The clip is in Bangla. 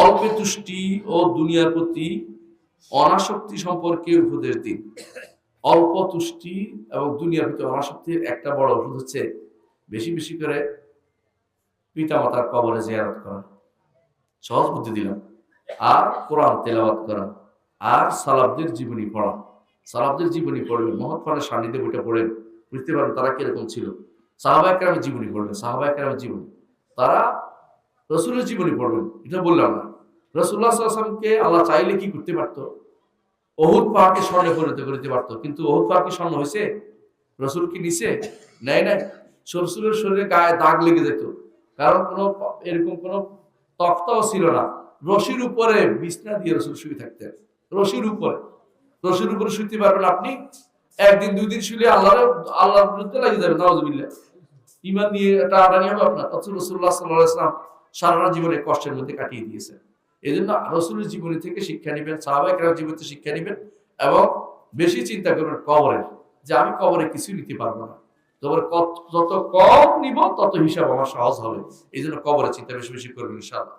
অল্পে তুষ্টি ও দুনিয়ার প্রতি অনাসক্তি সম্পর্কে উপদেশ দিন। অল্প তুষ্টি এবং দুনিয়ার প্রতি অনাসক্তির একটা বড় ওষুধ হচ্ছে বেশি বেশি করে পিতামাতার কবরে জিয়ারত করা। সহজ বুদ্ধি দিলাম। আর কোরআন তেলাওয়াত করা। আর সালাবদের জীবনী পড়া। সালাবদের জীবনী পড়বেন মহৎফানের সান্নিধ্যে বইটা পড়েন বুঝতে পারেন তারা কীরকম ছিল। সাহাবায় কেরামের জীবনী পড়বেন সাহাবায় কেরামের জীবনী। তারা রসুলের জীবনী পড়বেন এটা বললাম না। রসুল্লাহ আসলামকে আল্লাহ চাইলে কি করতে পারতো? অহুদ পাহাড়কে স্বর্ণে পরিণত করতে পারতো। কিন্তু অহুদ পাহাড় কি স্বর্ণ হয়েছে? রসুল কি নিছে? নেয় নাই। রসুলের শরীরে গায়ে দাগ লেগে যেত। কারণ কোনো এরকম কোনো তক্তাও ছিল না। রশির উপরে বিছনা দিয়ে রসুল শুয়ে থাকতেন। রশির উপরে। রশির উপরে শুইতে পারবেন আপনি? একদিন দুই দিন শুলে আল্লাহ আল্লাহর বিরুদ্ধে লাগিয়ে যাবে নওয়াজবিল্লাহ ইমান নিয়ে একটা আটানি হবে আপনার। অথচ রসুল্লাহ সাল্লাহ সারা জীবনে কষ্টের মধ্যে কাটিয়ে দিয়েছেন। এই জন্য রসুলের জীবনী থেকে শিক্ষা নেবেন সাহাবাহিকরা জীবন থেকে শিক্ষা নেবেন এবং বেশি চিন্তা করবেন কবরের, যে আমি কবরে কিছু নিতে পারব না। তবে যত কম নিব তত হিসাব আমার সহজ হবে। এই জন্য কবরের চিন্তা বেশি বেশি করবেন ইনশাআল্লাহ।